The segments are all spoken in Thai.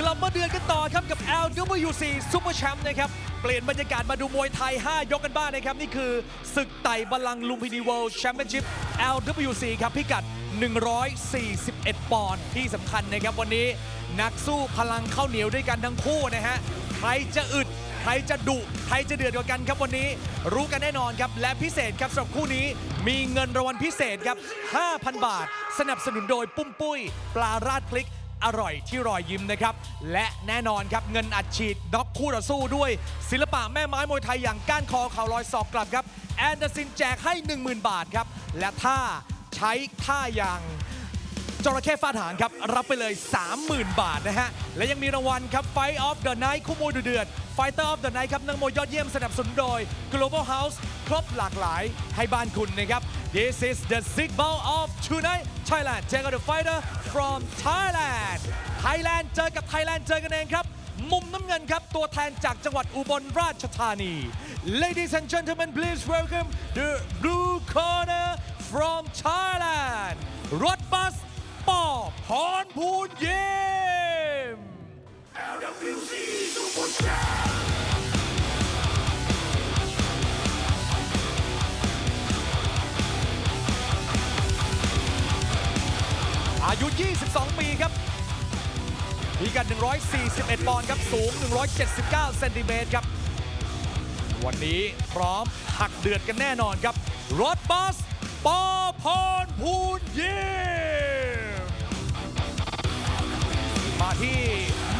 กลับมาเดือนกันต่อครับกับ LWC Super Champ นะครับ เปลี่ยนบรรยากาศมาดูมวยไทย 5 ยกกันบ้างนะครับ นี่คือศึกไต่บัลลังลุมพินี World Championship LWC ครับพิกัด 141 ปอนด์ที่สำคัญนะครับวันนี้นักสู้พลังข้าวเหนียวด้วยกันทั้งคู่นะฮะใครจะอึดใครจะดุใครจะเดือดกว่ากันครับวันนี้ รู้กันแน่นอนครับ และพิเศษครับสำหรับคู่นี้มีเงินรางวัลพิเศษครับ 5,000 บาท สนับสนุนโดยปุ้มปุ้ย ปลาราดพลิก อร่อยที่รอยยิ้มนะครับ และแน่นอนครับเงินอัดฉีดด็อกคู่ต่อสู้ด้วย ศิลปะแม่ไม้มวยไทยอย่างก้านคอเข่าลอยศอกกลับครับแอนเดอร์ซินแจกให้ 10,000 บาทครับ และถ้าใช้ท่าอย่าง จระเข้ฟาดหางครับ รับไปเลย 30,000 บาทนะฮะ และยังมีรางวัลครับไฟออฟเดอะไนท์คู่มวยเดือดไฟเตอร์ออฟเดอะไนท์ครับนักมวยยอดเยี่ยมสนับสนุนโดย Global House ครบหลากหลายให้บ้านคุณนะครับ This is the Zig Ball of tonight Thailand เจอกับ the fighter from Thailand Thailand เจอกับ Thailand เจอกันเองครับ มุมน้ำเงินครับตัวแทนจากจังหวัดอุบลราชธานี Ladies and gentlemen please welcome the blue corner from Thailand รถบัส รพูนเยี่ยมอายุ 22 ปีครับพิกัด 141 ปอนด์ครับ สูง 179 เซนติเมตรครับ วันนี้พร้อมหักเดือดกันแน่นอนครับ รถบัสปอพรพูนเยี่ยม มาที่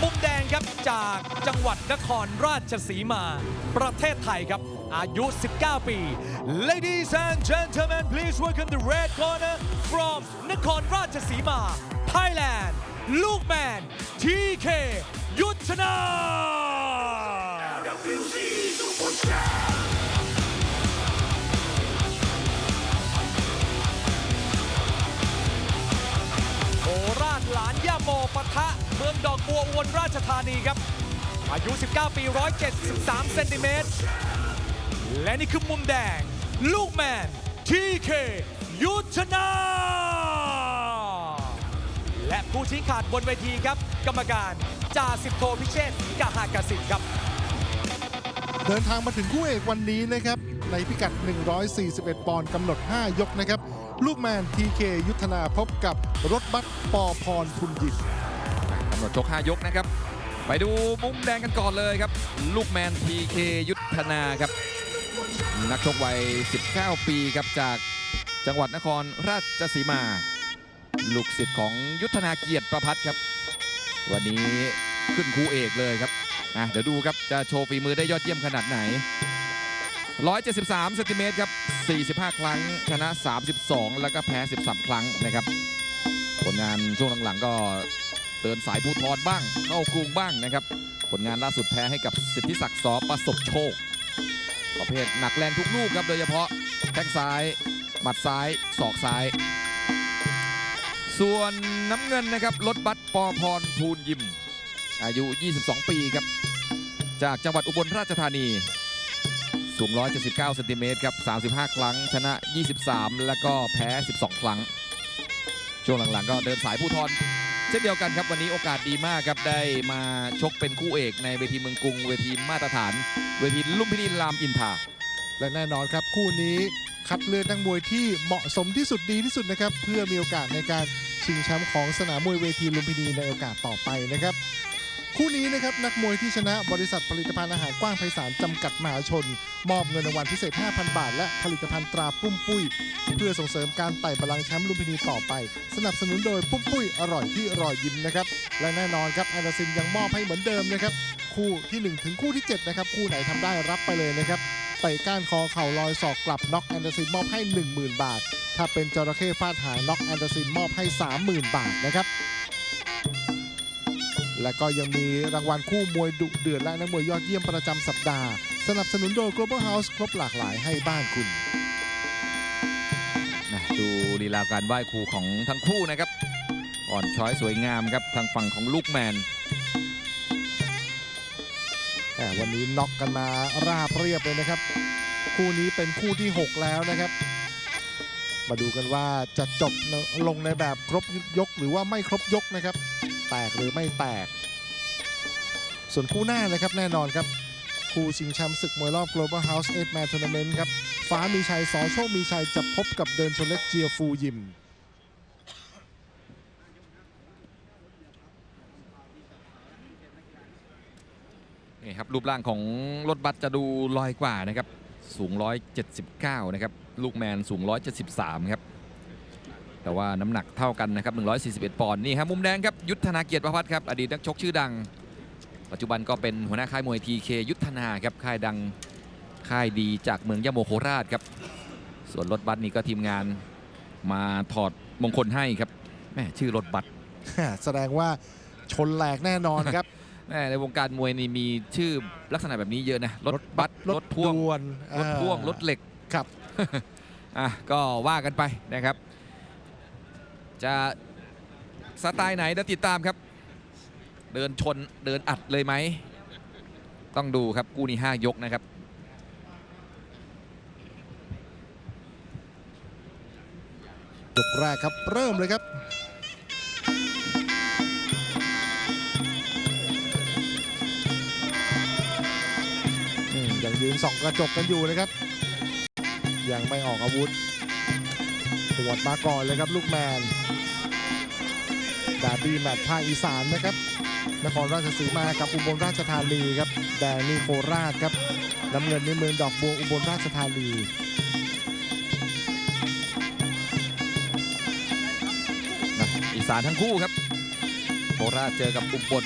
มุมแดงครับจากจังหวัดนครราชสีมา ประเทศไทยครับ อายุ 19 ปี Ladies and gentlemen please welcome the red corner from นครราชสีมา Thailand ลูกแมน TK ยุทธนา โคราชหลานย่าโมปะทะ มืองดอกบัวอุบลราชธานีครับ อายุ 19 ปี 173 เซนติเมตร และนี่คือมุมแดง ลูกแมน TK ยุทธนา และผู้ชี้ขาดบนเวทีครับ กรรมการจ่าสิบโทพิเชษฐ์กหากสิทธิ์ครับ เดินทางมาถึงคู่เอกวันนี้นะครับ ในพิกัด 141 ปอนด์กำหนด 5 ยกนะครับ ลูกแมน TK ยุทธนาพบกับรถบัสปอพรพุนยิน กำหนดชก 5 ยกนะครับ ไปดูมุมแดงกันก่อนเลยครับ ลูกแมน PK ยุทธนาครับ นักชกวัย 19 ปีครับจากจังหวัดนครราชสีมา ลูกศิษย์ของยุทธนาเกียรติประพัฒครับ วันนี้ขึ้นคู่เอกเลยครับอะเดี๋ยวดูครับจะโชว์ฝีมือได้ยอดเยี่ยมขนาดไหน 173เซนติเมตรครับ 45 ครั้ง ชนะ 32 แล้วก็แพ้ 13 ครั้งนะครับ ผลงานช่วงหลังๆก็ เดินสายภูทรบ้าง เข้ากรุงบ้างนะครับ ผลงานล่าสุดแพ้ให้กับสิทธิศักดิ์สอประสบโชค ประเภทหนักแรงทุกลูกครับโดยเฉพาะแข้งซ้าย หมัดซ้ายศอกซ้าย ส่วนน้ำเงินนะครับรถบัสปอพรภูนยิม อายุ 22 ปีครับ จากจังหวัดอุบลราชธานี สูง 179เซนติเมตรครับ 35 ครั้ง ชนะ 23 แล้วก็แพ้ 12 ครั้ง ช่วงหลังๆ ก็เดินสายผู้ทอน เช่นเดียวกันครับวันนี้โอกาสดีมากครับได้มาชกเป็นคู่เอกในเวทีเมืองกรุง เวทีมาตรฐาน เวทีลุมพินีรามอินทราและแน่นอนครับคู่นี้คัดเลือกนักมวยที่เหมาะสมที่สุดดีที่สุดนะครับ เพื่อมีโอกาสในการชิงแชมป์ของสนามมวยเวทีลุมพินีในโอกาสต่อไปนะครับ คู่นี้นะครับนักมวยที่ชนะบริษัทผลิตภัณฑ์อาหารกว้างไพศาลจำกัดมหาชน มอบเงินรางวัลพิเศษ 5,000 บาท และผลิตภัณฑ์ตราปุ้มปุ้ย เพื่อส่งเสริมการไต่บัลลังก์แชมป์ลุมพินีต่อไป สนับสนุนโดยปุ้มปุ้ยอร่อยที่รอยยิ้มนะครับและแน่นอนครับแอนดอร์ซินยังมอบให้เหมือนเดิมนะครับคู่ที่ 1 ถึงคู่ที่7นะครับคู่ไหนทำได้รับไปเลยนะครับเตะก้านคอเข่าลอยศอกกลับน็อกแอนดอร์ซินมอบให้ 10,000 บาท ถ้าเป็นจระเข้ฟาดหางน็อกแอนดอร์ซินมอบให้ 30,000 บาทนะครับ และก็ยังมีรางวัลคู่มวยดุเดือดและนักมวยยอดเยี่ยมประจำสัปดาห์ สนับสนุนโดย Global House ครบหลากหลายให้บ้านคุณนะดูลีลาการไหว้ครูของทั้งคู่นะครับ อ่อนช้อยสวยงามครับทางฝั่งของลูกแมนแต่วันนี้น็อกกันมาราบเรียบเลยนะครับ คู่นี้เป็นคู่ที่ 6 แล้วนะครับ มาดูกันว่าจะจบลงในแบบครบยกหรือว่าไม่ครบยกนะครับ แตกหรือไม่แตก ส่วนคู่หน้านะครับแน่นอนครับ คู่ชิงแชมป์ศึกมวยรอบ Global House 8 Man Tournament ครับ ฟ้ามีชัยสอโชคมีชัยจะพบกับเดินชนเล็กเจียฟูยิมนี่ครับรูปร่างของรถบัสจะดูลอยกว่านะครับ สูง 179 นะครับ ลูกแมนสูง 173 ครับ แต่ว่าน้ำหนักเท่ากันนะครับ141 ปอนด์นี่ครับมุมแดงครับยุทธนาเกียรติประพัฒน์ครับ อดีตนักชกชื่อดัง ปัจจุบันก็เป็นหัวหน้าค่ายมวย TK ยุทธนาครับค่ายดังค่ายดีจากเมืองยะโมโคราชครับส่วนรถบัสนี่ก็ทีมงานมาถอดมงคลให้ครับแม่ชื่อรถบัสแสดงว่าชนแหลกแน่นอนครับ แม่ในวงการมวยนี่มีชื่อลักษณะแบบนี้เยอะนะรถบัสรถพ่วงด่วนรถพ่วงอ่ารถเหล็กครับอะก็ว่ากันไปนะครับ จะสไตล์ไหนเดี๋ยวติดตามครับ เดินชนเดินอัดเลยไหม ต้องดูครับกู้นี้5ยกนะครับยกแรกครับเริ่มเลยครับอืมยังยืนส่องกระจกกันอยู่นะครับ ยังไม่ออกอาวุธปวดมาก่อนเลยครับลูกแมน ดาร์บี้แมตช์ภาคอีสานนะครับ นครราชสีมากับอุบลราชธานีครับ แดงนี่โคราชครับน้ำเงินนี่เมืองดอกบัวอุบลราชธานีอีสานทั้งคู่ครับโคราชเจอกับอุบล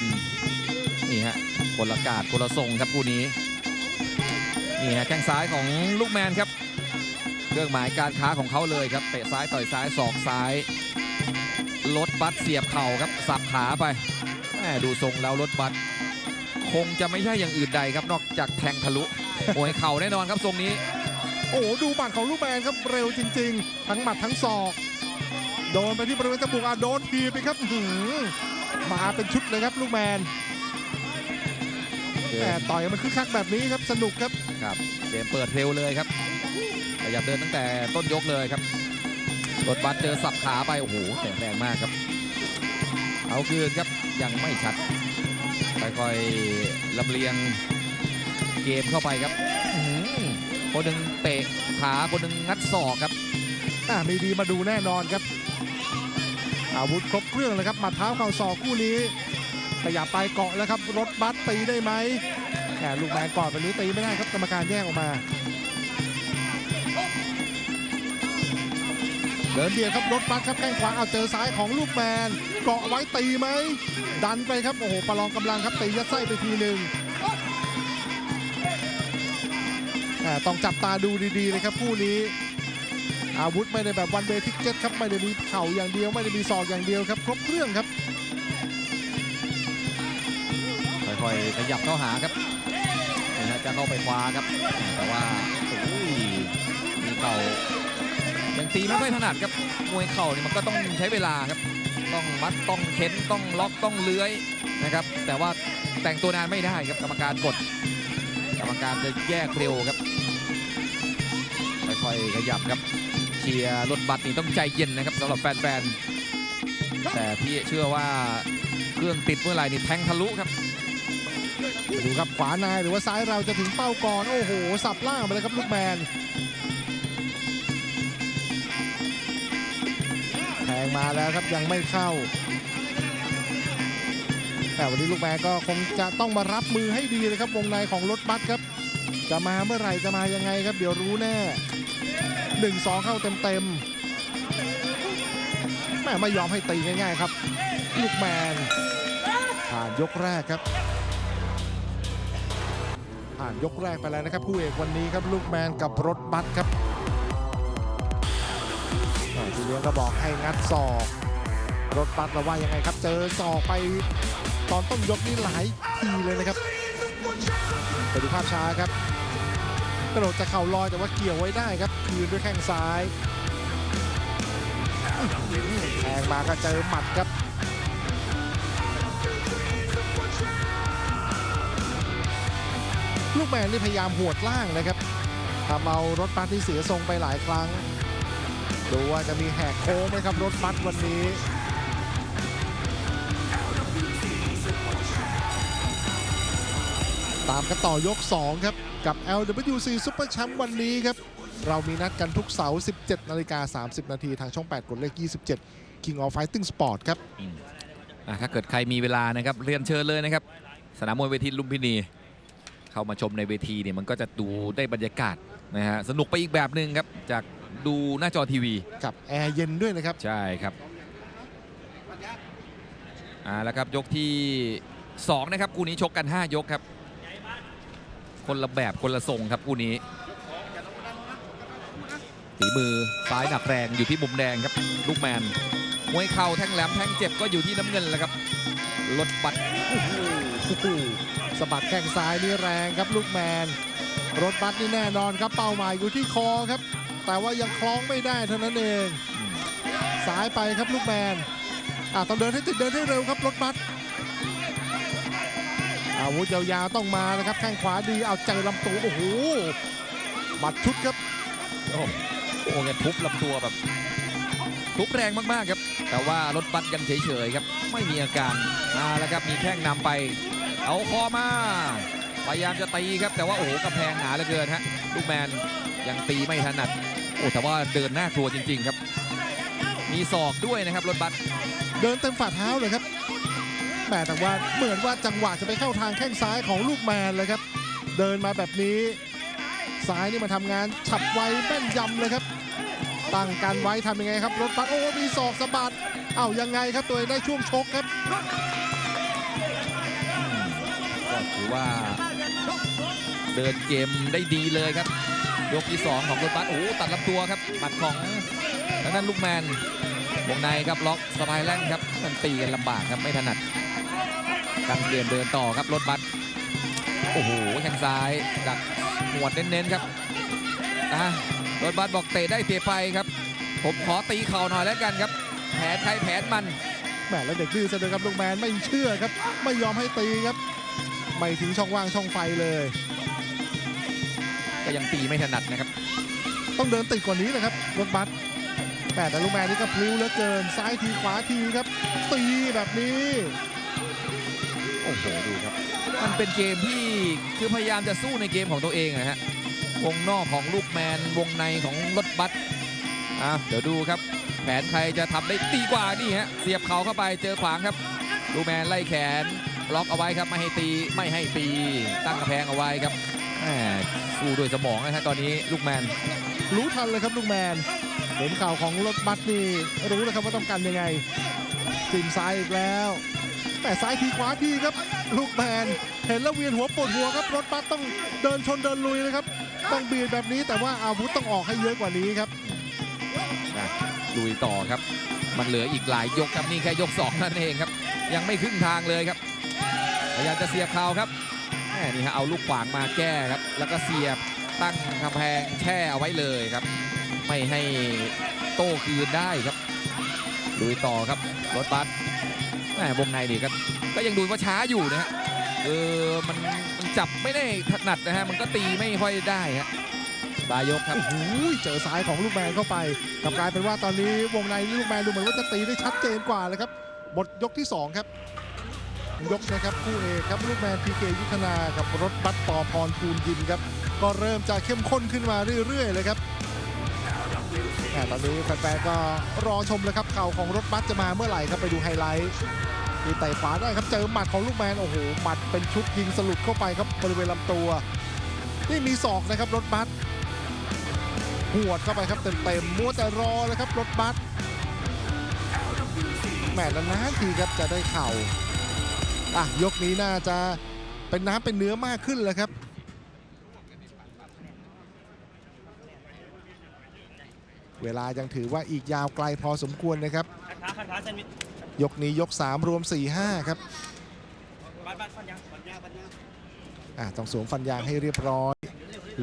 นี่ฮะคนละกาดคนละทรงครับคู่นี้นี่ฮะแข้งซ้ายของลูกแมนครับ เครื่องหมายการค้าของเขาเลยครับเตะซ้ายต่อยซ้ายศอกซ้าย รถบัสเสียบเข่าครับ สับขาไปแหม่ดูทรงแล้วรถบัสคงจะไม่ใช่อย่างอื่นใดครับนอกจากแทงทะลุมวยเข่าแน่นอนครับทรงนี้ โอ้โหดูหมัดของลูกแมนครับเร็วจริง ๆ ทั้งหมัดทั้งศอก โดนไปที่บริเวณจมูกอะโดนทีไปครับหืมมาเป็นชุดเลยครับลูกแมนแต่ต่อยมันคึกคักแบบนี้ครับสนุกครับครับเกมเปิดเร็วเลยครับขยับเดินตั้งแต่ต้นยกเลยครับ รถบัสเจอสับขาไป โอ้โหแต่แรงมากครับ เอาคืนครับยังไม่ชัดค่อยๆลำเลียงเกมเข้าไปครับคนหนึ่งเตะขาคนหนึ่งงัดศอกครับอ่มีดีมาดูแน่นอนครับ อาวุธครบเครื่องเลยครับมัดเท้าเข่าศอกคู่นี้ขยับไปเกาะแล้วครับ รถบัสตีได้ไหมแหมลูกแมนก่อนแบบนี้ตีไม่ได้ครับกรรมการแยกออกมา เดินเบียดครับรถบัสครับแข้งขวาเอาเจอซ้ายของลูกแมน เกาะไว้ตีไหม ดันไปครับโอ้โหประลองกำลังครับตียัดไส้ไปทีหนึ่งอ่ต้องจับตาดูดีๆเลยครับคู่นี้ อาวุธไม่ได้แบบวันเวทิกเก็ตครับไม่ได้มีเข่าอย่างเดียว ไม่ได้มีศอกอย่างเดียวครับ ครบเครื่องครับค่อยๆขยับเข้าหาครับนี่ฮะจะเข้าไปคว้าครับ แต่ว่าโอ้ยมีเข่า ยังตีไม่ค่อยถนัดครับมวยเข่านี่มันก็ต้องใช้เวลาครับ ต้องมัดต้องเข็นต้องล็อกต้องเลื้อยนะครับ แต่ว่าแต่งตัวนานไม่ได้ครับกรรมการกด กรรมการจะแยกเร็วครับค่อยๆขยับครับเชียร์รถบัสนี่ต้องใจเย็นนะครับสำหรับแฟนๆแต่พี่เชื่อว่าเครื่องติดเมื่อไหร่นี่แทงทะลุครับดูครับขวานายหรือว่าซ้ายเราจะถึงเป้าก่อน โอ้โห สับล่างไปเลยครับลูกแมน แทงมาแล้วครับยังไม่เข้า แต่วันนี้ลูกแมนก็คงจะต้องมารับมือให้ดีเลยครับวงในของรถบัสครับ จะมาเมื่อไหร่จะมายังไงครับ เดี๋ยวรู้แน่หนึ่งสองเข้าเต็มๆแม่ไม่ยอมให้ตีง่ายๆครับ ลูกแมนผ่านยกแรกครับผ่านยกแรกไปแล้วนะครับคู่เอกวันนี้ครับลูกแมนกับรถบัสครับ ลี้ยงก็บอกให้งัดศอก รถบัสเราว่ายังไงครับ เจอศอกไปตอนต้นยกนี้หลายทีเลยนะครับไปดูภาพช้าครับ กระโดดจะเข่าลอยแต่ว่าเกี่ยวไว้ได้ครับ คืนด้วยแข้งซ้ายแทงมาก็เจอหมัดครับลูกแมนนี่พยายามหวดล่างนะครับทำเอารถบัสที่เสียทรงไปหลายครั้ง ดูว่าจะมีแหกโค้งไหมครับรถบัสวันนี้ตามกันต่อยก 2 ครับ กับ LWC Super Champ วันนี้ครับ เรามีนัดกันทุกเสาร์ 17 นาฬิกา 30 นาทีทางช่อง 8 กดเลข 27 King of Fighting Sport ครับถ้าเกิดใครมีเวลานะครับ เรียนเชิญเลยนะครับ สนามมวยเวทีลุมพินี เข้ามาชมในเวทีเนี่ยมันก็จะดูได้บรรยากาศนะฮะสนุกไปอีกแบบหนึ่งครับ จาก ดูหน้าจอทีวี กับแอร์เย็นด้วยนะครับ ใช่ครับอ่าแล้วครับยกที่ 2 นะครับคู่นี้ชกกัน 5 ยกครับ คนละแบบคนละทรงครับคู่นี้ฝีมือซ้ายหนักแรงอยู่ที่มุมแดงครับลูกแมนมวยเข่าแท่งแหลมแท่งเจ็บก็อยู่ที่น้ำเงินแหล้วครับรถบัตรโอ้โหสะบัดแข้งซ้ายนี่แรงครับลูกแมนรถบัสนี่แน่นอนครับเป้าหมายอยู่ที่คอครับ แต่ว่ายังคล้องไม่ได้เท่านั้นเองสายไปครับลูกแมนอะต้องเดินให้ติดเดินให้เร็วครับรถบัสอาวุธยาวๆต้องมานะครับแข้งขวาดีเอาเจอลำตัวโอ้โหบัดชุดครับโอ้โหแกทุบลำตัวแบบทุบแรงมากๆครับ แต่ว่ารถบัสยังเฉยๆครับ ไม่มีอาการมาแล้วครับมีแข้งนำไป เอาคอมาพยายามจะตีครับ แต่ว่าโอ้โหกำแพงหนาเหลือเกินฮะลูกแมนยังตีไม่ถนัด โอ้แต่ว่าเดินหน้ากลัวจริง ๆ ครับ มีศอกด้วยนะครับรถบัสเดินเต็มฝ่าเท้าเลยครับแหมแต่ว่าเหมือนว่าจังหวะจะไปเข้าทางแข้งซ้ายของลูกแมนเลยครับ เดินมาแบบนี้ซ้ายนี่มาทำงานฉับไวแม่นยำเลยครับตั้งการไว้ทำยังไงครับ รถบัสโอ้มีศอกสะบัดเอ้ายังไงครับตัวเองได้ช่วงชกครับก็ถือว่า เดินเกมได้ดีเลยครับ ยกที่ 2 ของรถบัสโอ้ตัดลำตัวครับหมัดของทางด้านลูกแมนวงในครับล็อกสไปแลนครับมันตีกันลำบากครับไม่ถนัดกันเกมเดินต่อครับรถบัสโอ้โหแข้งซ้ายดักหัวดเน้นๆครับอะรถบัสบอกเตะได้เตะไปครับ ผมขอตีเข่าหน่อยแล้วกันครับ แผนใครแผนมันแหมแล้วเด็กดื้อซะด้วยครับลูกแมนไม่เชื่อครับ ไม่ยอมให้ตีครับ ไม่ทิ้งช่องว่างช่องไฟเลย ก็ยังตีไม่ถนัดนะครับ ต้องเดินติดกว่านี้เลยครับรถบัสแหมแต่ลูกแมนนี่ก็พลิ้วเหลือเกิน ซ้ายทีขวาทีครับ ตีแบบนี้ โอ้โหดูครับ มันเป็นเกมที่คือพยายามจะสู้ในเกมของตัวเองนะฮะวงนอกของลูกแมนวงในของรถบัสอะเดี๋ยวดูครับ แผนใครจะทำได้ดีกว่านี่ฮะเสียบเข่าเข้าไปเจอขวางครับ ลูกแมนไล่แขนล็อกเอาไว้ครับไม่ให้ตีไม่ให้ตีตั้งกระแพงเอาไว้ครับแหม สู้ด้วยสมองนะฮะตอนนี้ลูกแมน รู้ทันเลยครับลูกแมน เห็นข่าวของรถบัสนี่รู้เลยครับว่าต้องการยังไงจิ้มซ้ายอีกแล้วแต่ซ้ายทีขวาทีครับ ลูกแมน เห็นแล้วเวียนหัวปวดหัวครับ รถบัสต้องเดินชนเดินลุยนะครับ ต้องบีบแบบนี้แต่ว่าอาวุธต้องออกให้เยอะกว่านี้ครับนะลุยต่อครับ มันเหลืออีกหลายยกครับนี่แค่ยกสองนั่นเองครับ ยังไม่ครึ่งทางเลยครับพยายามจะเสียบเข่าครับแหม นี่ฮะเอาลูกขวางมาแก้ครับ แล้วก็เสียบตั้งกำแพงแช่เอาไว้เลยครับ ไม่ให้โต้คืนได้ครับลุยต่อครับรถบัสแหมวงในนี่ก็ก็ยังดูว่าช้าอยู่นะฮะเออมันมันจับไม่ได้ถนัดนะฮะมันก็ตีไม่ค่อยได้ฮะปลายยกครับโอ้โหเจอซ้ายของลูกแมนเข้าไปกลับกลายเป็นว่าตอนนี้วงในลูกแมนดูเหมือนว่าจะตีได้ชัดเจนกว่าเลยครับบทยกที่สองครับ ยกนะครับคู่เอกครับลูกแมนพีเกยุทธนากับรถบัสปอพรทูลยิมครับ ก็เริ่มจะเข้มข้นขึ้นมาเรื่อย ๆ เลยครับแหม่ตอนนี้แฟนๆก็รอชมเลยครับเข่าของรถบัสจะมาเมื่อไหร่ครับไปดูไฮไลท์มีไต่ขวาได้ครับเจอหมัดของลูกแมนโอ้โหหมัดเป็นชุดยิงสลุดเข้าไปครับบริเวณลำตัว นี่มีศอกนะครับรถบัสหัวดเข้าไปครับเต็มๆมัวแต่รอเลยครับรถบัสแหมนานๆทีครับจะได้เข่า อะยกนี้น่าจะเป็นน้ำเป็นเนื้อมากขึ้นแล้วครับ เวลายังถือว่าอีกยาวไกลพอสมควรนะครับคันท้าคันท้าแซนด์วิชยกนี้ยก 3 รวม 4-5 ครับบ้านบ้านฟันยังฟันยาฟันยาอะต้องสวมฟันยางให้เรียบร้อย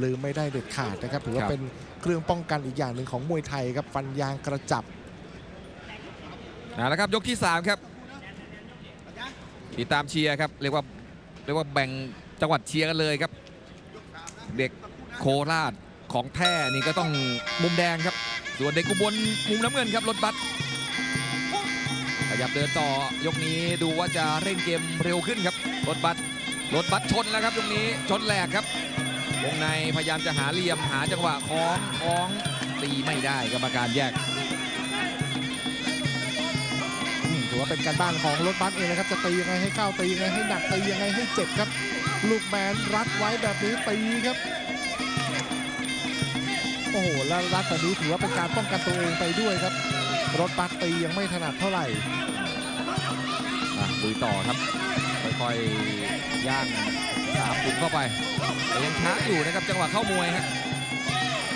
ลืมไม่ได้เด็ดขาดนะครับ ถือว่าครับ เป็นเครื่องป้องกันอีกอย่างหนึ่งของมวยไทยครับ ฟันยางกระจับ เอาละครับยกที่ 3 ครับ ติดตามเชียร์ครับเรียกว่าเรียกว่าแบ่งจังหวัดเชียร์กันเลยครับ เด็กโคราชของแท้นี่ก็ต้องมุมแดงครับ ส่วนเด็กกุบลมุมน้ำเงินครับรถบัสขยับเดินต่อยกนี้ดูว่าจะเร่งเกมเร็วขึ้นครับรถบัสรถบัสชนแล้วครับตรงนี้ชนแหลกครับวงในพยายามจะหาเหลี่ยมหาจังหวะคล้องคล้องตีไม่ได้กรรมการแยก ว่าเป็นการบ้านของรถบัสเองนะครับจะตียังไงให้เข้าตียังไงให้หนักตียังไงให้เจ็บครับ ลูกแมนรัดไว้แบบนี้ตีครับโอ้โหแล้วรัดแบบนี้ถือว่าเป็นการป้องกันตัวเองไปด้วยครับ รถบัสตียังไม่ถนัดเท่าไหร่อะลุยต่อครับค่อยๆย่างสามปุ่มเข้าไปแต่ยังช้าอยู่นะครับจังหวะเข้ามวยฮะ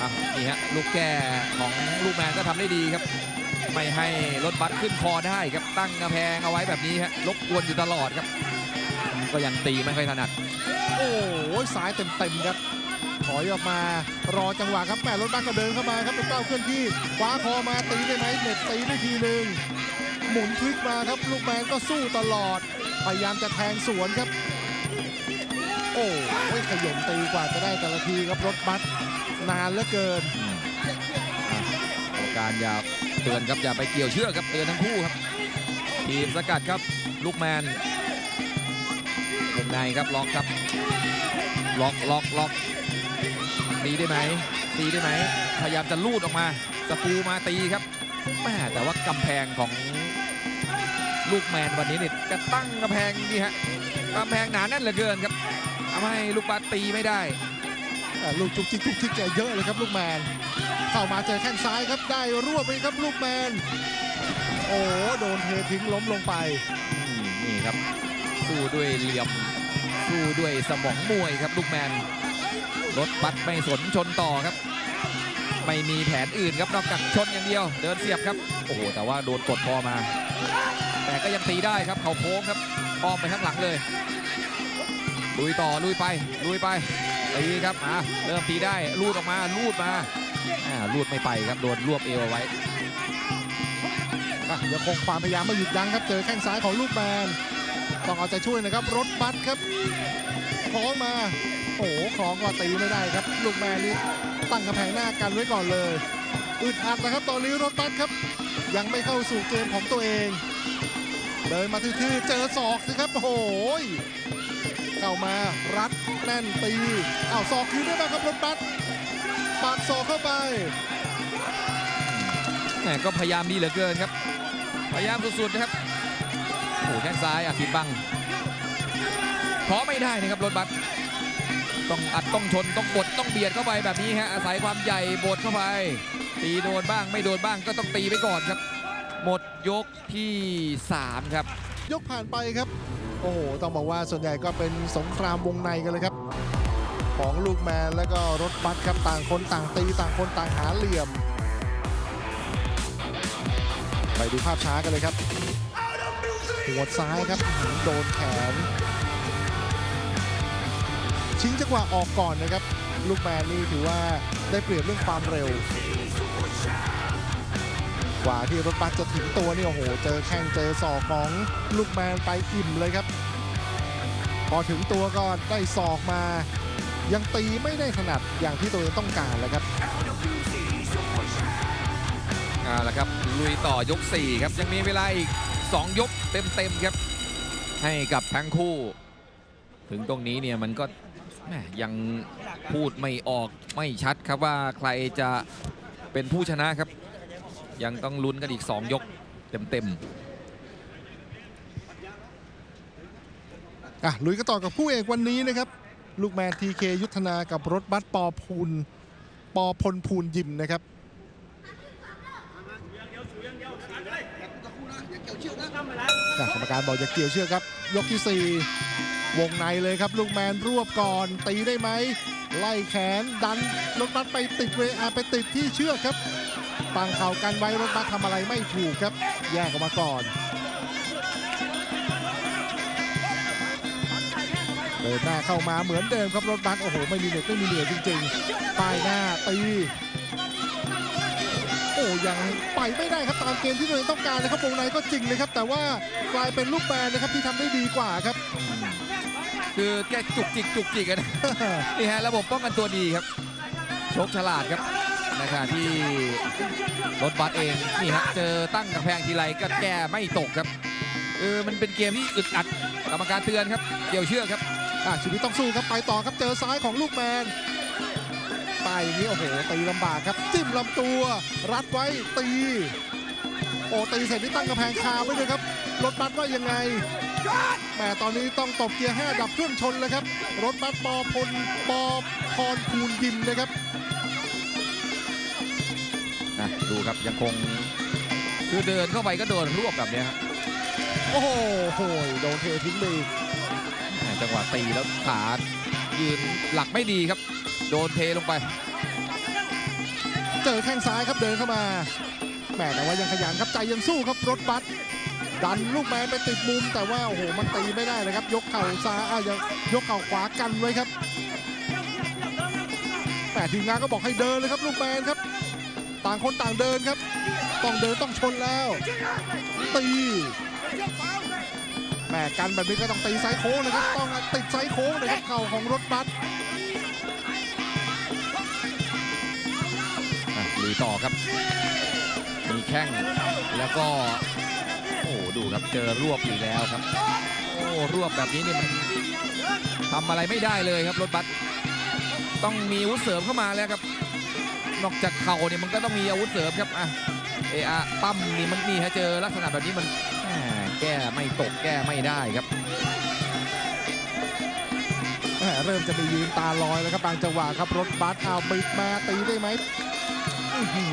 อะนี่ฮะลูกแก่ของลูกแมนก็ทำได้ดีครับ ไม่ให้รถบัสขึ้นคอได้ครับตั้งกระแพงเอาไว้แบบนี้ฮะรบกวนอยู่ตลอดครับ ก็ยังตีไม่ค่อยถนัด โอ้โหซ้ายเต็มๆครับถอยออกมารอจังหวะครับแม่รถบัสก็เดินเข้ามาครับเป็นเก้าเคลื่อนที่คว้าคอมาตีได้ไหมเน็ตตีได้ทีหนึ่งหมุนพลิกมาครับลูกแมนก็สู้ตลอด พยายามจะแทงสวนครับ โอ้ยขย่มตีกว่าจะได้แต่ละทีครับรถบัสนานเหลือเกิน การอย่าเตือนครับอย่าไปเกี่ยวเชือกครับเตือนทั้งคู่ครับ ทีมสกัดครับลูกแมนวงในครับล็อกครับล็อกล็อกล็อกตีได้ไหมตีได้ไหมพยายามจะลูดออกมาสกรูมาตีครับแม่แต่ว่ากำแพงของลูกแมนวันนี้เนี่ยจะตั้งกำแพงนี่ฮะกำแพงหนาแน่นเหลือเกินครับทำให้ลูกบาสตีไม่ได้ ลูกจุกจิกจุกจิกแกเยอะเลยครับลูกแมน เข้ามาเจอแข้งซ้ายครับได้รวบไปครับลูกแมน โอ้โหโดนเททิ้งล้มลงไป นี่ครับ สู้ด้วยเหลี่ยม สู้ด้วยสมองมวยครับลูกแมน รถบัสไม่สนชนต่อครับ ไม่มีแผนอื่นครับนอกจากชนอย่างเดียว เดินเสียบครับ โอ้โห แต่ว่าโดนกดคอมา แต่ก็ยังตีได้ครับเขาโค้งครับอ้อมไปข้างหลังเลย ลุยต่อลุยไป ลุยไปตีครับอะเริ่มตีได้ลูดออกมาลูดมา ลูดไม่ไปครับโดนรวบเอวไว้อะยังคงความพยายามไม่หยุดยั้งครับ เจอแข้งซ้ายของลูกแมนต้องเอาใจช่วยนะครับ รถบัสครับคล้องมา โอ้โหคล้องก็ตีไม่ได้ครับ ลูกแมนนี่ตั้งกระแพงหน้ากันไว้ก่อนเลยอึดอัดนะครับตอนนี้รถบัสครับ ยังไม่เข้าสู่เกมของตัวเอง เดินมาทื่อๆเจอศอกสิครับโอ้โหยเข้ามารัดแน่นตีอ้าวศอกคืนได้ไหมครับรถบัส ปาดศอกเข้าไปแหมก็พยายามดีเหลือเกินครับ พยายามสุดๆนะครับโอ้โหแข้งซ้ายอาทิตย์บังท้อไม่ได้นะครับรถบัสต้องอัดต้องชนต้องบดต้องเบียดเข้าไปแบบนี้ฮะอาศัยความใหญ่บดเข้าไป ตีโดนบ้างไม่โดนบ้างก็ต้องตีไปก่อนครับ หมดยกที่ 3 ครับ ยกผ่านไปครับ โอ้โห ต้องบอกว่าส่วนใหญ่ก็เป็นสงครามวงในกันเลยครับ ของลูกแมนแล้วก็รถบัสครับต่างคนต่างตีต่างคนต่างหาเหลี่ยม ไปดูภาพช้ากันเลยครับ หัวซ้ายครับหือโดนแขน ชิงจังหวะออกก่อนนะครับ ลูกแมนนี่ถือว่าได้เปรียบเรื่องความเร็ว กว่าที่รถบัสจะถึงตัวนี่โอ้โห เจอแข้งเจอศอกของลูกแมนไปอิ่มเลยครับ พอถึงตัวก็ได้ศอกมา ยังตีไม่ได้ถนัดอย่างที่ตัวเองต้องการเลยครับเอาละครับลุยต่อยก 4 ครับ ยังมีเวลาอีก 2 ยกเต็มๆครับ ให้กับทั้งคู่ ถึงตรงนี้เนี่ยมันก็แหม่ยังพูดไม่ออกไม่ชัดครับว่าใครจะเป็นผู้ชนะครับ ยังต้องลุ้นกันอีก 2 ยกเต็มอะลุยกันต่อกับคู่เอกวันนี้นะครับ ลูกแมนทีเคยุทธนากับรถบัสปอพูนปอพลพูนยิมนะครับอะกรรมการบอกอย่าเกี่ยวเชือกครับ ยกที่ 4 วงในเลยครับ ลูกแมนรวบก่อน ตีได้ไหม ไล่แขนดันรถบัสไปติดเวอาไปติดที่เชือกครับตั้งเข่ากันไว้รถบัสทำอะไรไม่ถูกครับ แยกออกมาก่อน ดินหน้าเข้ามาเหมือนเดิมครับรถบัสโอ้โหไม่มีเหน็ดไม่มีเหนื่อยจริงๆป้ายหน้าตีโอ้ยังไปไม่ได้ครับตามเกมที่ตัวเองต้องการนะครับวงในก็จริงเลยครับ แต่ว่ากลายเป็นลูกแบนนะครับที่ทำได้ดีกว่าครับ คือแกจุกจิกจุกจิกกันนี่ฮะระบบป้องกันตัวดีครับชกฉลาดครับในขณะที่รถบัสเองนี่ฮะเจอตั้งกำแพงทีไรก็แก้ไม่ตกครับเออมันเป็นเกมที่อึดอัดกรรมการเตือนครับ เกี่ยวเชือกครับ ชีวิตต้องสู้ครับไปต่อครับเจอซ้ายของลูกแมนไปอย่างนี้โอ้โหตีลำบากครับ จิ้มลำตัว รัดไว้ตีโอ้ตีเสร็จนี่ตั้งกระแพงคาไว้เลยครับ รถบัสว่ายังไงแหมตอนนี้ต้องตบเกียร์5ดับเครื่องชนเลยครับ รถบัสปอพลปอพรคูณยิมนะครับนะดูครับยังคงคือเดินเข้าไปก็โดนรวบแบบเนี้ยฮะโอ้โหโหยโดนเททิ้งไปอีกแหม่ จังหวะตีแล้วขายืนหลักไม่ดีครับ โดนเทลงไป เจอแข้งซ้ายครับเดินเข้ามาแหมแต่ว่ายังขยันครับใจยังสู้ครับรถบัสดันลูกแมนไปติดมุมแต่ว่าโอ้โหมันตีไม่ได้เลยครับ ยกเข่าซ้ายอะยังยกเข่าขวากันไว้ครับแต่ทีมงานก็บอกให้เดินเลยครับลูกแมนครับ ต่างคนต่างเดินครับ ต้องเดินต้องชนแล้วตี มกันแบบนี้ก็ต้องตีไซส์โค้งนะครับต้องติดไซส์โค้งเลยครับเข่าของรถบัสลุยต่อครับ มีแข้งแล้วก็ โอ้โหดูครับเจอรวบอีกแล้วครับ โอ้รวบแบบนี้นี่มันทำอะไรไม่ได้เลยครับรถบัสต้องมีอาวุธเสริมเข้ามาแล้วครับ นอกจากเข่าเนี่ยมันก็ต้องมีอาวุธเสริมครับอะเออะปั้มนี่มันนี่ฮะเจอลักษณะแบบนี้มัน แหม่แก้ไม่ตกแก้ไม่ได้ครับแหมเริ่มจะมียืนตาลอยแล้วครับบางจังหวะครับรถบัสเอาบิดมาตีได้ไหมอื้อหือ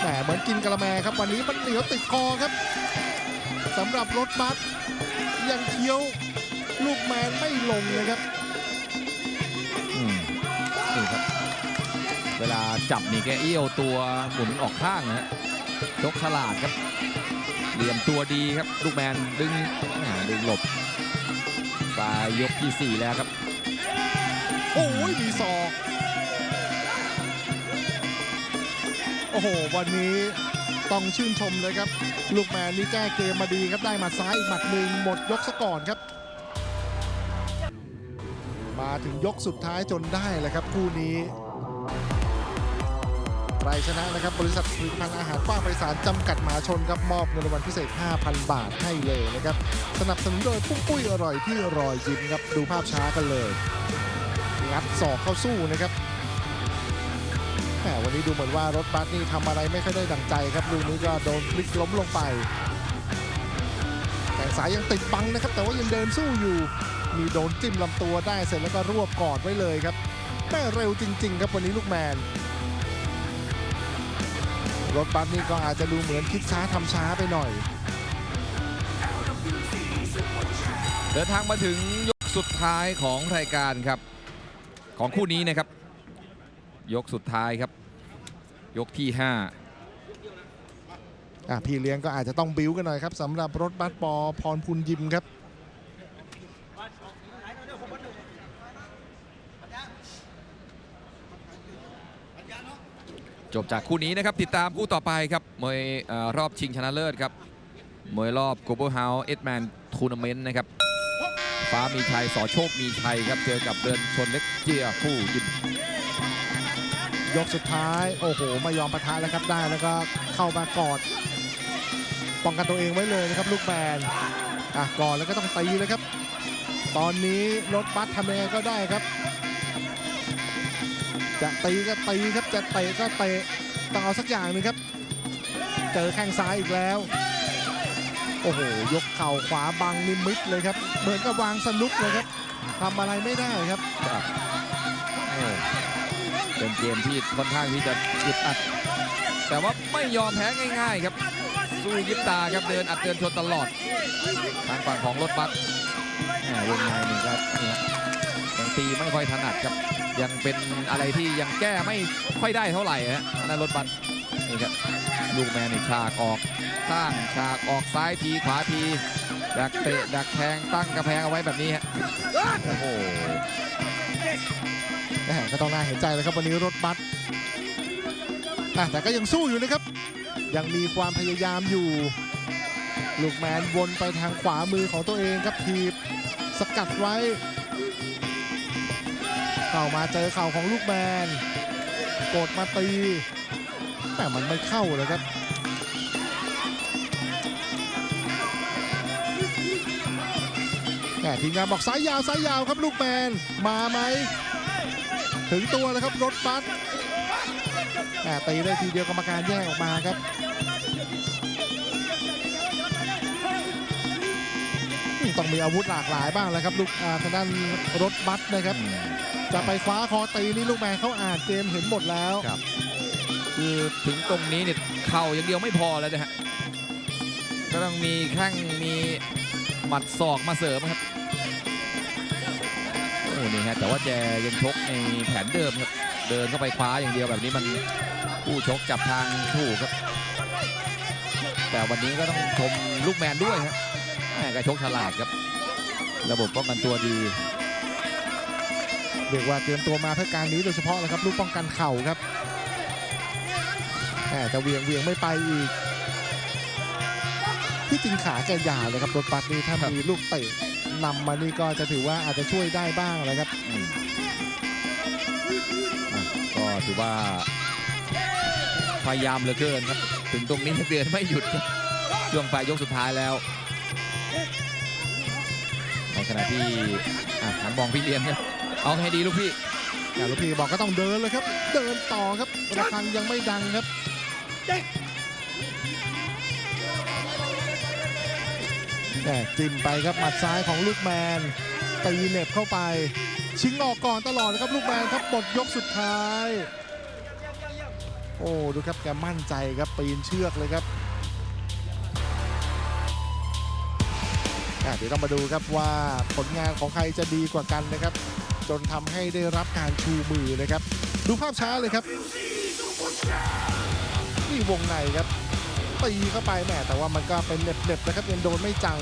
แหมเหมือนกินกะละแมครับวันนี้มันเหนียวติดคอครับสำหรับรถบัสยังเคี้ยวลูกแมนไม่ลงเลยครับอืมนี่ครับ เวลาจับนี่แกเอี้ยวตัวหมุนออกข้างนะฮะ ชกฉลาดครับเหลี่ยมตัวดีครับ ลูกแมนดึงอ่าดึงหลบปลายยกที่ 4 แล้วครับ โอ้ยมีศอกโอ้โห วันนี้ต้องชื่นชมเลยครับ ลูกแมนนี่แก้เกมมาดีครับ ได้หมาซ้ายอีกหมัดหนึ่งหมดยกซะก่อนครับ มาถึงยกสุดท้ายจนได้แหละครับคู่นี้ ใครชนะนะครับบริษัทผลิตภัณฑ์อาหารป้าไพศาลจำกัดมหาชนครับมอบเงินรางวัลพิเศษ 5,000 บาทให้เลยนะครับสนับสนุนโดยปุ้งปุ้ยอร่อยที่รอยยิ้มครับดูภาพช้ากันเลยงัดศอกเข้าสู้นะครับแหมวันนี้ดูเหมือนว่ารถบัสนี่ทำอะไรไม่ค่อยได้ดังใจครับลูกนี้ก็โดนพลิกล้มลงไปแข่สายยังติดบังนะครับ แต่ว่ายังเดินสู้อยู่ มีโดนจิ้มลำตัวได้เสร็จแล้วก็รวบกอดไว้เลยครับแม่เร็วจริง ๆ ครับวันนี้ลูกแมน รถบัสนี่ก็อาจจะดูเหมือนคิดช้าทำช้าไปหน่อย เดินทางมาถึงยกสุดท้ายของรายการครับ ของคู่นี้นะครับ ยกสุดท้ายครับ ยกที่5อะพี่เลี้ยงก็อาจจะต้องบิ้วกันหน่อยครับสำหรับรถบัสปอพรพุนยิมครับ จบจากคู่นี้นะครับ ติดตามคู่ต่อไปครับมวยอรอบชิงชนะเลิศครับมวยรอบ Global House e d m a n Tournament นะครับ ฟ้ามีชัยสอโชคมีชัยครับ เจอกับเดินชนเล็กเจียคู่ยิมยกสุดท้าย โอ้โห ไม่ยอมปะทะแล้วครับได้แล้วก็เข้ามากอดป้องกันตัวเองไว้เลยนะครับ ลูกแมนอะก่อนแล้วก็ต้องตีเลยครับ ตอนนี้รถบัสทำยังไงก็ได้ครับ จะตีก็ตีครับจะเตะก็เตะต้องเอาสักอย่างหนึ่งครับ เจอแข้งซ้ายอีกแล้ว โอ้โห ยกเข่าขวาบังนิมิดเลยครับ เหมือนกับวางสนุกเลยครับทำอะไรไม่ได้ครับ เป็นเกมที่ค่อนข้างที่จะอึดอัด แต่ว่าไม่ยอมแพ้ง่าย ๆ ครับ สู้ยิบตาครับเดินอัดเดินชนตลอด ทางฝั่งของรถบัสแหม่วงในนี่ครับเนี่ยยังตีไม่ค่อยถนัดครับ ยังเป็นอะไรที่ยังแก้ไม่ค่อยได้เท่าไหร่ฮะนั่นรถบัสนี่ครับลูกแมนนี่ฉากออกข้างฉากออกซ้ายทีขวาทีดักเตะดักแทงตั้งกระแพงเอาไว้แบบนี้ฮะโอ้โหแหมก็ต้องน่าเห็นใจเลยครับวันนี้รถบัสอะแต่ก็ยังสู้อยู่นะครับ ยังมีความพยายามอยู่ ลูกแมนวนไปทางขวามือของตัวเองครับทีบสกัดไว้ เข้ามาเจอเข่าของลูกแมนกดมาตีแต่มันไม่เข้าเลยครับแหม่ทีมงานบอกสายยาวสายยาวครับลูกแมนมาไหม ถึงตัวแล้วครับรถบัสแหม่ตีได้ทีเดียวกรรมการแยกออกมาครับ ต้องมีอาวุธหลากหลายบ้างแล้วครับลูกอ่าทางด้านรถบัสนะครับ จะไปคว้าคอตีนี่ลูกแมนเขาอ่านเกมเห็นหมดแล้วครับคือถึงตรงนี้เนี่ยเข่าอย่างเดียวไม่พอแล้วนะฮะก็ต้องมีแข้งมีหมัดศอกมาเสริมครับโอ้นี่ฮะแต่ว่าแจยังชกในแผนเดิมครับเดินเข้าไปคว้าอย่างเดียวแบบนี้มันผู้ชกจับทางถูกครับ แต่วันนี้ก็ต้องชมลูกแมนด้วยครับแม่ก็ชกฉลาดครับ ระบบป้องกันตัวดีเรียกว่าเตรียมตัวมาเพื่อการนี้โดยเฉพาะเลยครับลูกป้องกันเข่าครับแหมจะเวียงเวียงไม่ไปอีก ที่จริงขาแกยาวเลยครับรถบัสนี่ถ้าครับมีลูกเตะนำมานี่ก็จะถือว่าอาจจะช่วยได้บ้างนะครับอืมอะก็ถือว่า พยายามเหลือเกินครับ ถึงตรงนี้เดือนไม่หยุดครับช่วงปลายยกสุดท้ายแล้วใน ขณะที่อะหันมองพี่เลี้ยงครับเอาให้ดีลูกพี่อย่างลูกพี่บอกก็ต้องเดินเลยครับ เดินต่อครับระฆังยังไม่ดังครับแหม่จิ้มไปครับหมัดซ้ายของลูกแมนตีเหน็บเข้าไป ชิงออกก่อนตลอดนะครับลูกแมนครับหมดยกสุดท้าย โอ้ดูครับแกมั่นใจครับปีนเชือกเลยครับ เดี๋ยวต้องมาดูครับว่าผลงานของใครจะดีกว่ากันนะครับ จนทำให้ได้รับการชูมือนะครับ ดูภาพช้าเลยครับ นี่วงในครับตีเข้าไปแหมแต่ว่ามันก็เป็นเน็บๆนะครับยังโดนไม่จัง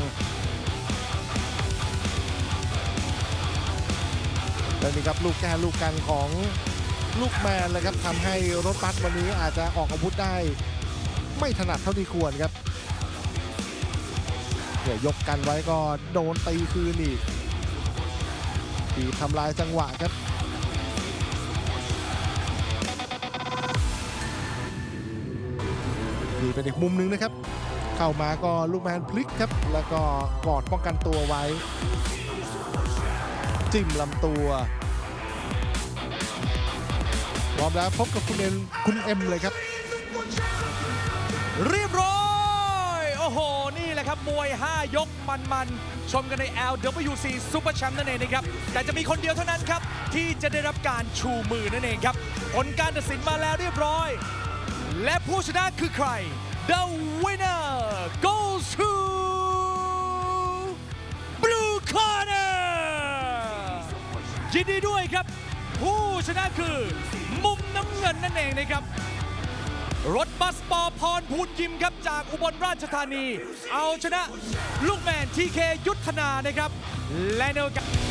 แล้วนี่ครับลูกแก้ลูกกันของลูกแมนเลยครับทำให้รถบัสวันนี้อาจจะออกอาวุธได้ ไม่ถนัดเท่าที่ควรครับ ดี๋ยวยกกันไว้ก็โดนตีคืนอีกทีทำลายจังหวะครับนี่เป็นอีกมุมหนึงนะครับ เข้ามาก็ลูกแมนพลิกครับ แล้วก็กอดป้องกันตัวไว้ จิ้มลำตัวพร้อมแล้วพบกับคุณเอ็มคุณเอ็มเลยครับ เรียบร้อย ครับ มวย 5 ยกมันๆ ชมกันใน LWC Super Champ นั่นเองนะครับ แต่จะมีคนเดียวเท่านั้นครับ ที่จะได้รับการชูมือนั่นเองครับ ผลการตัดสินมาแล้วเรียบร้อย และผู้ชนะคือใคร The winner goes to Blue Corner ยินดีด้วยครับ ผู้ชนะคือมุมน้ำเงินนั่นเองนะครับ รถบัสปอพรพูนยิมครับจากอุบลราชธานี เอาชนะลูกแมนทีเคยุทธนานะครับ และในโอกาส